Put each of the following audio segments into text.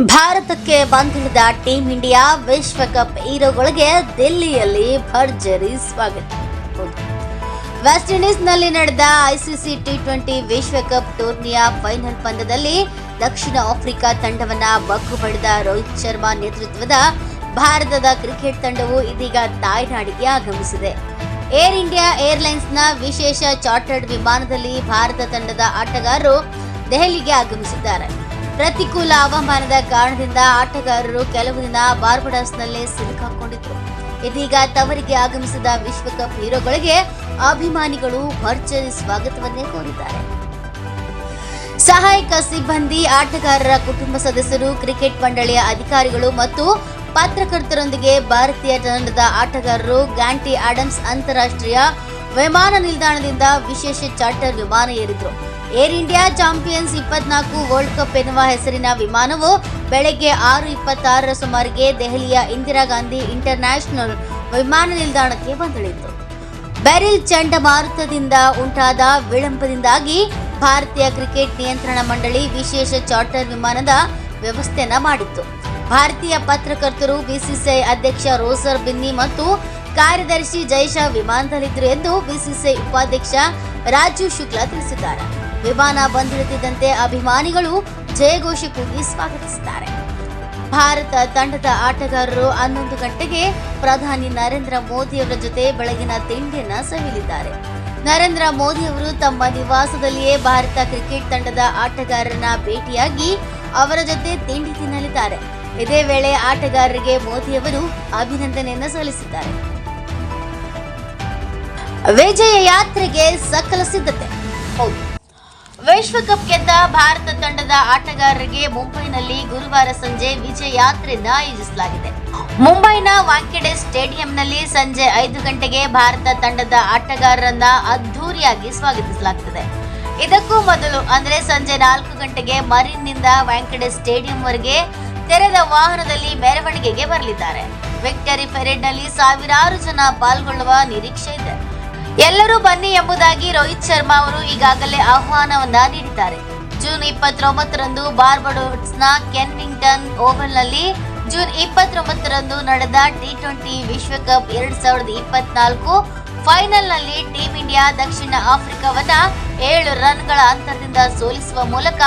ಭಾರತಕ್ಕೆ ಬಂದಿಳಿದ team India ವಿಶ್ವಕಪ್ ಹೀರೋಗಳಿಗೆ ದಿಲ್ಲಿಯಲ್ಲಿ ಭರ್ಜರಿ ಸ್ವಾಗತ. ವೆಸ್ಟ್ ಇಂಡೀಸ್ನಲ್ಲಿ ನಡೆದ ಐಸಿಸಿ ಟಿ ಟ್ವೆಂಟಿ ವಿಶ್ವಕಪ್ ಟೂರ್ನಿಯ ಫೈನಲ್ ಪಂದ್ಯದಲ್ಲಿ ದಕ್ಷಿಣ ಆಫ್ರಿಕಾ ತಂಡವನ್ನ ಬಗ್ಗು ಪಡೆದ ರೋಹಿತ್ ಶರ್ಮಾ ನೇತೃತ್ವದ ಭಾರತದ ಕ್ರಿಕೆಟ್ ತಂಡವು ಇದೀಗ ತಾಯ್ನಾಡಿಗೆ ಆಗಮಿಸಿದೆ ಏರ್ ಇಂಡಿಯಾ ಏರ್ಲೈನ್ಸ್ನ ವಿಶೇಷ ಚಾರ್ಟರ್ಡ್ ವಿಮಾನದಲ್ಲಿ ಭಾರತ ತಂಡದ ಆಟಗಾರರು ದೆಹಲಿಗೆ ಆಗಮಿಸಿದ್ದಾರೆ ಪ್ರತಿಕೂಲ ಹವಾಮಾನದ ಕಾರಣದಿಂದ ಆಟಗಾರರು ಕೆಲವು ದಿನ ಬಾರ್ಬಡಾಸ್ನಲ್ಲೇ ಸಿಲುಕಾಕೊಂಡಿದ್ರು ಇದೀಗ ತವರಿಗೆ ಆಗಮಿಸಿದ ವಿಶ್ವಕಪ್ ಹೀರೋಗಳಿಗೆ ಅಭಿಮಾನಿಗಳು ಭರ್ಜರಿ ಸ್ವಾಗತವನ್ನೇ ಕೋರಿದ್ದಾರೆ. ಸಹಾಯಕ ಸಿಬ್ಬಂದಿ, ಆಟಗಾರರ ಕುಟುಂಬ ಸದಸ್ಯರು, ಕ್ರಿಕೆಟ್ ಮಂಡಳಿಯ ಅಧಿಕಾರಿಗಳು ಮತ್ತು ಪತ್ರಕರ್ತರೊಂದಿಗೆ ಭಾರತೀಯ ತಂಡದ ಆಟಗಾರರು ಗ್ಯಾಂಟಿ ಆಡಮ್ಸ್ ಅಂತಾರಾಷ್ಟ್ರೀಯ ವಿಮಾನ ನಿಲ್ದಾಣದಿಂದ ವಿಶೇಷ ಚಾರ್ಟರ್ ವಿಮಾನ ಏರಿದ್ರು. ಏರ್ ಇಂಡಿಯಾ ಚಾಂಪಿಯನ್ಸ್ ಇಪ್ಪತ್ನಾಲ್ಕು ವರ್ಲ್ಡ್ ಕಪ್ ಎನ್ನುವ ಹೆಸರಿನ ವಿಮಾನವು ಬೆಳಗ್ಗೆ ಆರು ಇಪ್ಪತ್ತಾರರ ಸುಮಾರಿಗೆ ದೆಹಲಿಯ ಇಂದಿರಾ ಗಾಂಧಿ ಇಂಟರ್ನ್ಯಾಷನಲ್ ವಿಮಾನ ನಿಲ್ದಾಣಕ್ಕೆ ಬಂದಿಳಿತು. ಬೆರಿಲ್ ಚಂಡಮಾರುತದಿಂದ ಉಂಟಾದ ವಿಳಂಬದಿಂದಾಗಿ ಭಾರತೀಯ ಕ್ರಿಕೆಟ್ ನಿಯಂತ್ರಣ ಮಂಡಳಿ ವಿಶೇಷ ಚಾರ್ಟರ್ ವಿಮಾನದ ವ್ಯವಸ್ಥೆಯನ್ನ ಮಾಡಿತ್ತು. ಭಾರತೀಯ ಪತ್ರಕರ್ತರು, ಬಿಸಿಸಿಐ ಅಧ್ಯಕ್ಷ ರೋಸರ್ ಬಿನ್ನಿ ಮತ್ತು ಕಾರ್ಯದರ್ಶಿ ಜೈಶಾ ವಿಮಾನದಲ್ಲಿದ್ದರು ಎಂದು ಬಿಸಿಸಿಐ ಉಪಾಧ್ಯಕ್ಷ ರಾಜೀವ್ ಶುಕ್ಲಾ ತಿಳಿಸಿದ್ದಾರೆ. ವಿಮಾನ ಬಂದಿಳಿದಿದ್ದಂತೆ ಅಭಿಮಾನಿಗಳು ಜಯಘೋಷ ಕೂಗಿ ಸ್ವಾಗತಿಸಿದ್ದಾರೆ. ಭಾರತ ತಂಡದ ಆಟಗಾರರು ಹನ್ನೊಂದು ಗಂಟೆಗೆ ಪ್ರಧಾನಿ ನರೇಂದ್ರ ಮೋದಿಯವರ ಜೊತೆ ಬೆಳಗಿನ ತಿಂಡಿಯನ್ನ ಸವಿಲಿದ್ದಾರೆ ನರೇಂದ್ರ ಮೋದಿ ಅವರು ತಮ್ಮ ನಿವಾಸದಲ್ಲಿಯೇ ಭಾರತ ಕ್ರಿಕೆಟ್ ತಂಡದ ಆಟಗಾರರನ್ನ ಭೇಟಿಯಾಗಿ ಅವರ ಜೊತೆ ತಿಂಡಿ ತಿನ್ನಲಿದ್ದಾರೆ. ಇದೇ ವೇಳೆ ಆಟಗಾರರಿಗೆ ಮೋದಿಯವರು ಅಭಿನಂದನೆಯನ್ನು ಸಲ್ಲಿಸಿದ್ದಾರೆ. ವಿಜಯ ಯಾತ್ರೆಗೆ ಸಕಲ ಸಿದ್ಧತೆ. ಹೌದು. ವಿಶ್ವಕಪ್ ಗೆದ್ದ ಭಾರತ ತಂಡದ ಆಟಗಾರರಿಗೆ ಮುಂಬೈನಲ್ಲಿ ಗುರುವಾರ ಸಂಜೆ ವಿಜಯ ಯಾತ್ರೆಯನ್ನ ಆಯೋಜಿಸಲಾಗಿದೆ. ಮುಂಬೈನ ವಾಂಕೆಡೆ ಸ್ಟೇಡಿಯಂನಲ್ಲಿ ಸಂಜೆ ಐದು ಗಂಟೆಗೆ ಭಾರತ ತಂಡದ ಆಟಗಾರರನ್ನ ಅದ್ಧೂರಿಯಾಗಿ ಸ್ವಾಗತಿಸಲಾಗುತ್ತದೆ ಇದಕ್ಕೂ ಮೊದಲು ಅಂದ್ರೆ ಸಂಜೆ ನಾಲ್ಕು ಗಂಟೆಗೆ ಮರಿನ್ನಿಂದ ವಾಂಕೆಡೆ ಸ್ಟೇಡಿಯಂವರೆಗೆ ತೆರೆದ ವಾಹನದಲ್ಲಿ ಮೆರವಣಿಗೆಗೆ ಬರಲಿದ್ದಾರೆ. ವಿಕ್ಟರಿ ಪೆರೇಡ್ನಲ್ಲಿ ಸಾವಿರಾರು ಜನ ಪಾಲ್ಗೊಳ್ಳುವ ನಿರೀಕ್ಷೆ ಇದೆ. ಎಲ್ಲರೂ ಬನ್ನಿ ಎಂಬುದಾಗಿ ರೋಹಿತ್ ಶರ್ಮಾ ಅವರು ಈಗಾಗಲೇ ಆಹ್ವಾನವನ್ನ ನೀಡಿದ್ದಾರೆ. ಜೂನ್ ಇಪ್ಪತ್ತೊಂಬತ್ತರಂದು ಬಾರ್ಬಡೋಸ್ನ ಕೆನ್ನಿಂಗ್ಟನ್ ಓವಲ್ನಲ್ಲಿ ಜೂನ್ ಇಪ್ಪತ್ತೊಂಬತ್ತರಂದು ನಡೆದ ಟಿ ಟ್ವೆಂಟಿ ವಿಶ್ವಕಪ್ ಎರಡ್ ಸಾವಿರದ ಇಪ್ಪತ್ನಾಲ್ಕು ಫೈನಲ್ನಲ್ಲಿ ಟೀಂ ಇಂಡಿಯಾ ದಕ್ಷಿಣ ಆಫ್ರಿಕಾವನ್ನ ಏಳು ರನ್ಗಳ ಅಂತರದಿಂದ ಸೋಲಿಸುವ ಮೂಲಕ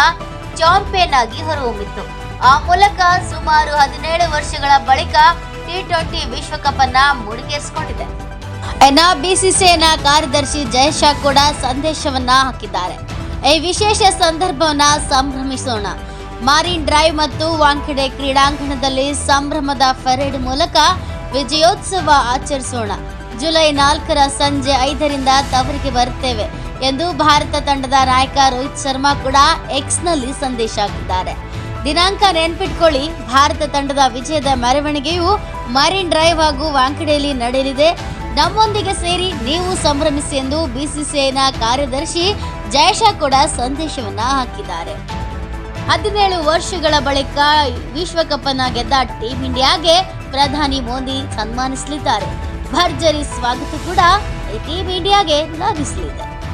ಚಾಂಪಿಯನ್ ಆಗಿ ಹೊರಹೊಮ್ಮಿತ್ತು. ಆ ಮೂಲಕ ಸುಮಾರು ಹದಿನೇಳು ವರ್ಷಗಳ ಬಳಿಕ ಟಿ ಟ್ವೆಂಟಿ ವಿಶ್ವಕಪ್ ಅನ್ನ ಮುಡಿಗೇರಿಸಿಕೊಂಡಿದೆ. ಎನ್ನ ಬಿಸಿಸಿಐನ ಕಾರ್ಯದರ್ಶಿ ಜಯಶಾ ಕೂಡ ಸಂದೇಶವನ್ನ ಹಾಕಿದ್ದಾರೆ. ಈ ವಿಶೇಷ ಸಂದರ್ಭವನ್ನ ಸಂಭ್ರಮಿಸೋಣ. ಮಾರಿನ್ ಡ್ರೈವ್ ಮತ್ತು ವಾಂಖೆಡೆ ಕ್ರೀಡಾಂಗಣದಲ್ಲಿ ಸಂಭ್ರಮದ ಪರೇಡ್ ಮೂಲಕ ವಿಜಯೋತ್ಸವ ಆಚರಿಸೋಣ. ಜುಲೈ ನಾಲ್ಕರ ಸಂಜೆ ಐದರಿಂದ ತವರಿಗೆ ಬರುತ್ತೇವೆ ಎಂದು ಭಾರತ ತಂಡದ ನಾಯಕ ರೋಹಿತ್ ಶರ್ಮಾ ಕೂಡ ಎಕ್ಸ್ನಲ್ಲಿ ಸಂದೇಶ ಹಾಕಿದ್ದಾರೆ. ದಿನಾಂಕ ನೆನ್ಪಿಟ್ಕೊಳ್ಳಿ. ಭಾರತ ತಂಡದ ವಿಜಯದ ಮೆರವಣಿಗೆಯು ಮರಿನ್ ಡ್ರೈವ್ ಹಾಗೂ ವಾಂಕಡೆಯಲ್ಲಿ ನಡೆಯಲಿದೆ. ನಮ್ಮೊಂದಿಗೆ ಸೇರಿ ನೀವು ಸಂಭ್ರಮಿಸಿ ಎಂದು ಬಿಸಿಸಿಐನ ಕಾರ್ಯದರ್ಶಿ ಜಯಶಾ ಕೂಡ ಸಂದೇಶವನ್ನ ಹಾಕಿದ್ದಾರೆ. ಹದಿನೇಳು ವರ್ಷಗಳ ಬಳಿಕ ವಿಶ್ವಕಪ್ ಅನ್ನ ಗೆದ್ದ ಟೀಂ ಇಂಡಿಯಾಗೆ ಪ್ರಧಾನಿ ಮೋದಿ ಸನ್ಮಾನಿಸಲಿದ್ದಾರೆ. ಭರ್ಜರಿ ಸ್ವಾಗತ ಕೂಡ ಟೀಂ ಇಂಡಿಯಾಗೆ ಲಭಿಸಲಿದೆ.